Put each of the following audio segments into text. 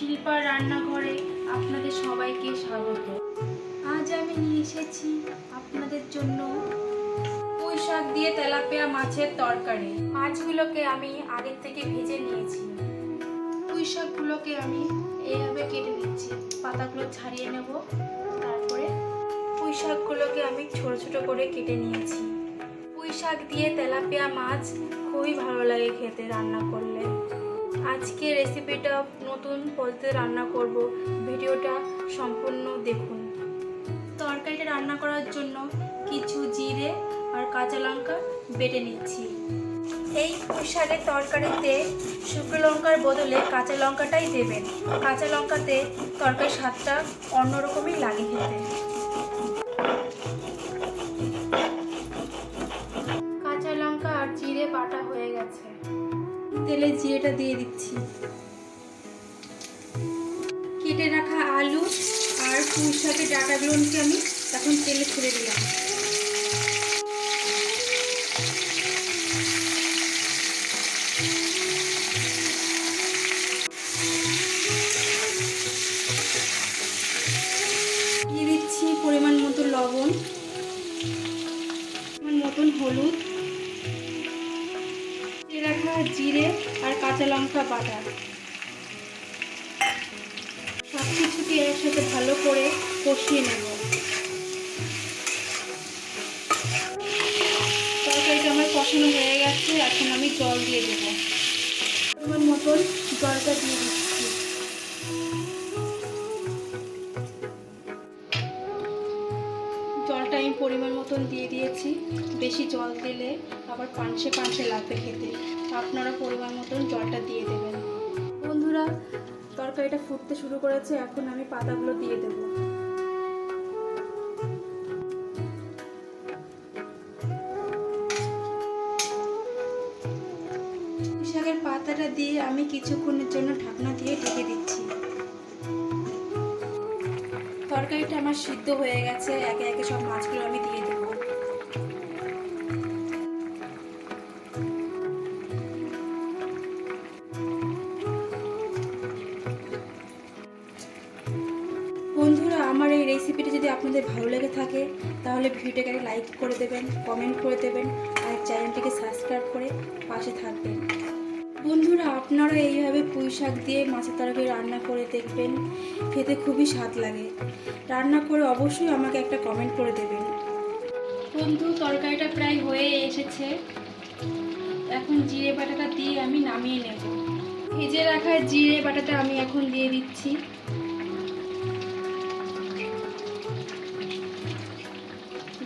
শিল্পার রান্নাঘরে আপনাদের সবাইকে স্বাগত। আজ আমি নিয়ে এসেছি আপনাদের জন্য পুঁই শাক দিয়ে তেলাপিয়া মাছের তরকারি। মাছগুলোকে আমি আগের থেকে ভেজে নিয়েছি। পুঁই শাকগুলোকে আমি এইভাবে কেটে নিচ্ছি। পাতাগুলো ছাড়িয়ে নেব। তারপরে পুঁই শাকগুলোকে আমি ছোট ছোট করে কেটে নিয়েছি। পুঁই শাক দিয়ে তেলাপিয়া মাছ খুবই ভালো লাগে খেতে রান্না করলে। আজকে রেসিপিটা নতুন পদ্ধতিতে রান্না করব। ভিডিওটা সম্পূর্ণ দেখুন। তরকারিটা রান্না করার জন্য কিছু জিরে আর কাঁচা লঙ্কা বেটে নিচ্ছি। এই শাকের তরকারিতে শুকনো লঙ্কার বদলে কাঁচা লঙ্কাটাই দেবেন। কাঁচা লঙ্কাতে তরকারির স্বাদটা অন্যরকমই লাগে খেতে। কাঁচা লঙ্কা আর জিরে বাটা হয়ে গেছে। তেলে জিরেটা দিয়ে দিচ্ছি। কেটে রাখা আলু আর পুঁই শাকের ডাটাগুলোকে আমি এখন তেলে ছেড়ে দিলাম পরিমাণ মতো লবণ মতন হলুদ। জিরে আর কাঁচা লঙ্কা বাটা। সব কিছুকে একসাথে ভালো করে কষিয়ে নেব। তরকারিটা আমার কষানো হয়ে গেছে, এখন আমি জল দিয়ে দেবো। আমার মতন জলটা দিয়ে দিচ্ছি। পরিমাণ মতন দিয়ে দিয়েছি। বেশি জল দিলে আবার পানসে পানসে লাগবে খেতে। আপনারা পরিমাণ মতন জলটা দিয়ে দেবেন। বন্ধুরা, তরকারিটা ফুটতে শুরু করেছে, এখন আমি পাতাগুলো দিয়ে দেব। শাকের পাতাটা দিয়ে আমি কিছুক্ষণের জন্য ঢাকনা দিয়ে ঢেকে দিচ্ছি। তরকারিটা আমার সিদ্ধ হয়ে গেছে, একে একে সব মাছগুলো আমি দিয়ে দেবো। বন্ধুরা, আমার এই রেসিপিটা যদি আপনাদের ভালো লেগে থাকে, তাহলে ভিডিওটাকে লাইক করে দেবেন, কমেন্ট করে দেবেন, আর চ্যানেলটিকে সাবস্ক্রাইব করে পাশে থাকবেন। বন্ধুরা, আপনারা এইভাবে পুঁই শাক দিয়ে মাছের তরকারি রান্না করে দেখবেন, খেতে খুবই স্বাদ লাগে। রান্না করে অবশ্যই আমাকে একটা কমেন্ট করে দেবেন। বন্ধু, তরকারিটা প্রায় হয়ে এসেছে। এখন জিরে বাটাটা দিয়ে আমি নামিয়ে নেব। ভেজে রাখা জিরে বাটাটা আমি এখন দিয়ে দিচ্ছি।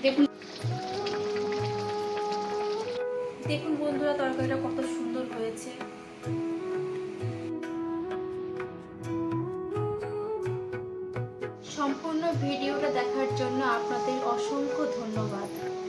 দেখুন দেখুন বন্ধুরা তরকারিটা কত সুন্দর হয়েছে। সম্পূর্ণ ভিডিওটা দেখার জন্য আপনাদের অসংখ্য ধন্যবাদ।